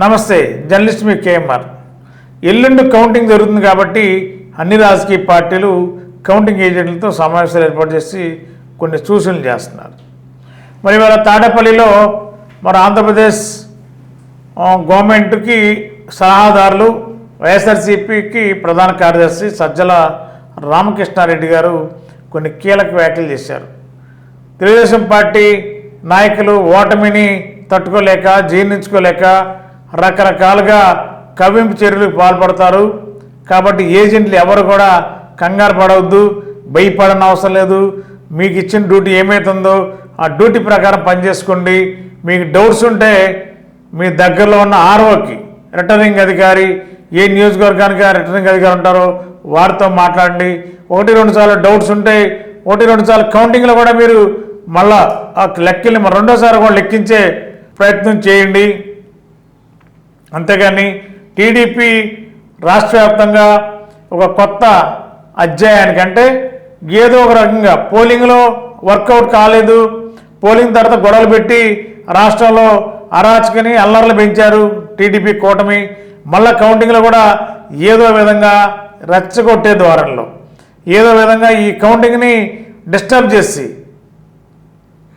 నమస్తే జర్నలిస్ట్ మీ కేఎంఆర్. ఎల్లుండి కౌంటింగ్ జరుగుతుంది కాబట్టి అన్ని రాజకీయ పార్టీలు కౌంటింగ్ ఏజెంట్లతో సమావేశాలు ఏర్పాటు చేసి కొన్ని సూచనలు చేస్తున్నారు. మరి ఇవాళ తాడేపల్లిలో మరి ఆంధ్రప్రదేశ్ గవర్నమెంట్కి సలహాదారులు వైఎస్ఆర్సీపీకి ప్రధాన కార్యదర్శి సజ్జల రామకృష్ణారెడ్డి గారు కొన్ని కీలక వ్యాఖ్యలు చేశారు. తెలుగుదేశం పార్టీ నాయకులు ఓటమిని తట్టుకోలేక జీర్ణించుకోలేక రకరకాలుగా కవింపు చర్యలకు పాల్పడతారు. కాబట్టి ఏజెంట్లు ఎవరు కూడా కంగారు పడవద్దు భయపడని అవసరం లేదు. మీకు ఇచ్చిన డ్యూటీ ఏమైతుందో ఆ డ్యూటీ ప్రకారం పనిచేసుకోండి. మీకు డౌట్స్ ఉంటే మీ దగ్గరలో ఉన్న ఆర్ఓకి రిటర్నింగ్ అధికారి ఏ నియోజకవర్గానికి రిటర్నింగ్ అధికారి ఉంటారో వారితో మాట్లాడండి. ఒకటి రెండు సార్లు డౌట్స్ ఉంటే ఒకటి రెండు సార్లు కౌంటింగ్లో కూడా మీరు మళ్ళా ఆ లెక్కల్ని రెండోసారి కూడా లెక్కించే ప్రయత్నం చేయండి. అంతేగాని టీడీపీ రాష్ట్ర వ్యాప్తంగా ఒక కొత్త అధ్యాయానికంటే ఏదో ఒక రకంగా పోలింగ్లో వర్కౌట్ కాలేదు. పోలింగ్ తర్వాత గొడవలు పెట్టి రాష్ట్రంలో అరాచకని అల్లర్లు పెంచారు టీడీపీ కూటమి. మళ్ళా కౌంటింగ్లో కూడా ఏదో విధంగా రెచ్చగొట్టే ద్వారంలో ఏదో విధంగా ఈ కౌంటింగ్ని డిస్టర్బ్ చేసి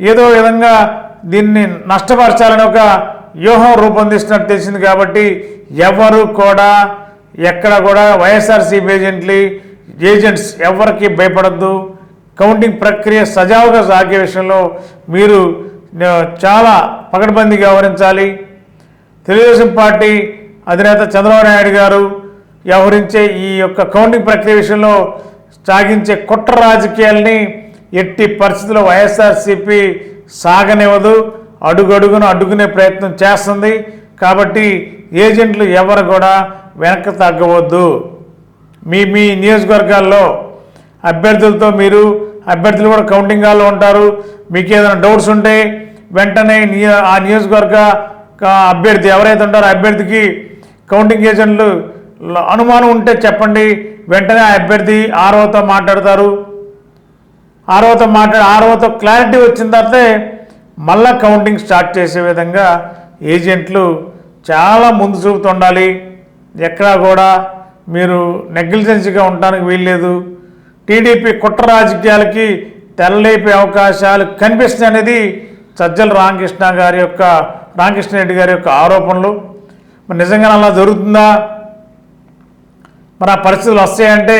ఏదో విధంగా దీన్ని నష్టపరచాలని ఒక వ్యూహం రూపొందిస్తున్నట్టు తెలిసింది కాబట్టి ఎవరు కూడా ఎక్కడ కూడా వైఎస్ఆర్సీపీ ఏజెంట్లు ఏజెంట్స్ ఎవరికి భయపడద్దు. కౌంటింగ్ ప్రక్రియ సజావుగా సాగే విషయంలో మీరు చాలా పకడ్బందీగా వ్యవహరించాలి. తెలుగుదేశం పార్టీ అధినేత చంద్రబాబు నాయుడు గారు వ్యవహరించే ఈ యొక్క కౌంటింగ్ ప్రక్రియ విషయంలో సాగించే కుట్ర రాజకీయాల్ని ఎట్టి పరిస్థితుల్లో వైఎస్ఆర్సీపీ సాగనివ్వదు. అడుగడుగును అడ్డుకునే ప్రయత్నం చేస్తుంది. కాబట్టి ఏజెంట్లు ఎవరు కూడా వెనక్కి తగ్గవద్దు. మీ మీ నియోజకవర్గాల్లో అభ్యర్థులతో మీరు అభ్యర్థులు కూడా కౌంటింగ్ హాల్లో ఉంటారు. మీకు ఏదైనా డౌట్స్ ఉంటే వెంటనే ఆ నియోజకవర్గ అభ్యర్థి ఎవరైతే ఉంటారో అభ్యర్థికి కౌంటింగ్ ఏజెంట్లు అనుమానం ఉంటే చెప్పండి. వెంటనే ఆ అభ్యర్థి ఆర్ఓతో మాట్లాడతారు. ఆర్ఓతో మాట్లాడి ఆర్ఓతో క్లారిటీ వచ్చిన తర్వాతే మళ్ళా కౌంటింగ్ స్టార్ట్ చేసే విధంగా ఏజెంట్లు చాలా ముందు చూపుతూ ఉండాలి. ఎక్కడా కూడా మీరు నెగ్లిజెన్సీగా ఉండడానికి వీల్లేదు. టీడీపీ కుట్ర రాజకీయాలకి తెరలేపే అవకాశాలు కనిపిస్తున్నాయి అనేది సజ్జల రామకృష్ణ గారి యొక్క రామకృష్ణ రెడ్డి గారి యొక్క ఆరోపణలు. మరి నిజంగా అలా జరుగుతుందా? మరి ఆ పరిస్థితులు వస్తాయంటే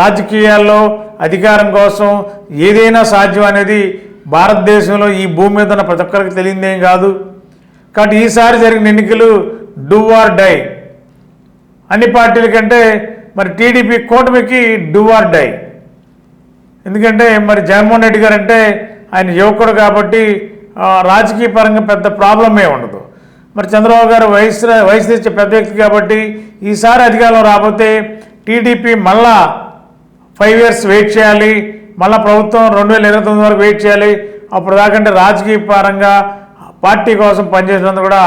రాజకీయాల్లో అధికారం కోసం ఏదైనా సాధ్యం అనేది భారతదేశంలో ఈ భూమి మీద ఉన్న ప్రతి ఒక్కరికి తెలియదేం కాదు. కాబట్టి ఈసారి జరిగిన ఎన్నికలు డూ ఆర్ డై. అన్ని పార్టీల కంటే మరి టీడీపీ కూటమికి డూ ఆర్ డై. ఎందుకంటే మరి జగన్మోహన్ రెడ్డి గారు అంటే ఆయన యువకుడు కాబట్టి రాజకీయ పరంగా పెద్ద ప్రాబ్లమే ఉండదు. మరి చంద్రబాబు గారు వయసు వయసు తెచ్చే పెద్ద వ్యక్తి కాబట్టి ఈసారి అధికారంలో రాకపోతే టీడీపీ మళ్ళా ఫైవ్ ఇయర్స్ వెయిట్ చేయాలి. మళ్ళీ ప్రభుత్వం రెండు వేల ఇరవై తొమ్మిది వరకు వెయిట్ చేయాలి. అప్పుడు దాకంటే రాజకీయ పరంగా పార్టీ కోసం పనిచేసినందుకు కూడా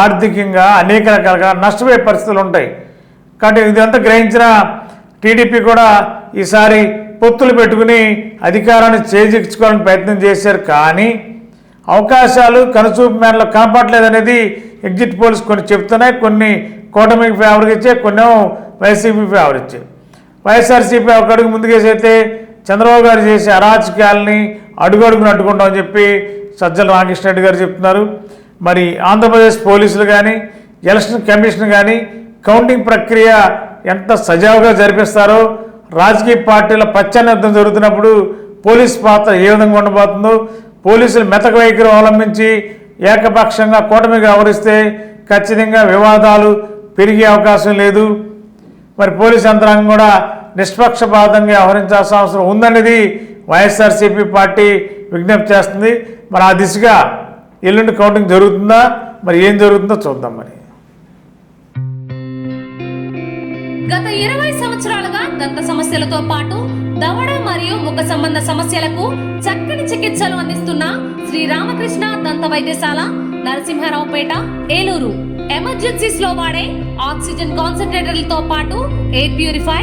ఆర్థికంగా అనేక రకాలుగా నష్టపోయే పరిస్థితులు ఉంటాయి. కాబట్టి ఇదంతా గ్రహించిన టీడీపీ కూడా ఈసారి పొత్తులు పెట్టుకుని అధికారాన్ని చేజిక్చుకోవాలని ప్రయత్నం చేశారు. కానీ అవకాశాలు కనుచూపు మేరలో కనపడలేదనేది ఎగ్జిట్ పోల్స్ కొన్ని చెప్తున్నాయి కొన్ని కూటమికి ఫేవర్ ఇచ్చే కొన్ని వైసీపీ ఫేవర్ ఇచ్చాయి. వైఎస్ఆర్సీపీ ఒక అడుగు ముందుకేసైతే అయితే చంద్రబాబు గారు చేసే అరాచకాలని అడుగడుగును అడ్డుకుంటామని చెప్పి సజ్జల రామకృష్ణ రెడ్డి గారు చెప్తున్నారు. మరి ఆంధ్రప్రదేశ్ పోలీసులు కానీ ఎలక్షన్ కమిషన్ కానీ కౌంటింగ్ ప్రక్రియ ఎంత సజావుగా జరిపిస్తారో రాజకీయ పార్టీల పచ్చని యుద్ధం జరుగుతున్నప్పుడు పోలీస్ పాత్ర ఏ విధంగా ఉండబోతుందో పోలీసులు మెతక వైఖరి అవలంబించి ఏకపక్షంగా కూటమిగా వ్యవహరిస్తే ఖచ్చితంగా వివాదాలు పెరిగే అవకాశం లేదు. మరి పోలీస్ యంత్రాంగం కూడా నిష్పక్షపాతంగా వ్యవహరించాల్సిన అవసరం ఉందనేది వైఎస్ఆర్సీపీ పార్టీ విజ్ఞప్తి చేస్తుంది. మరి ఆ దిశగా ఎల్లుండి కౌంటింగ్ జరుగుతుందా? మరి ఏం జరుగుతుందో చూద్దాం మరి. గత ఇరవై సంవత్సరాలుగా దంత సమస్యలతో పాటు దవడ మరియు ముఖ సంబంధ సమస్యలకు చక్కని చికిత్సలు అందిస్తున్న శ్రీ రామకృష్ణ దంత వైద్యశాల నరసింహారావుపేట ఏలూరు. ఎమర్జెన్సీస్లో వాడే ఆక్సిజన్ కాన్సన్ట్రేటర్లతో పాటు air purify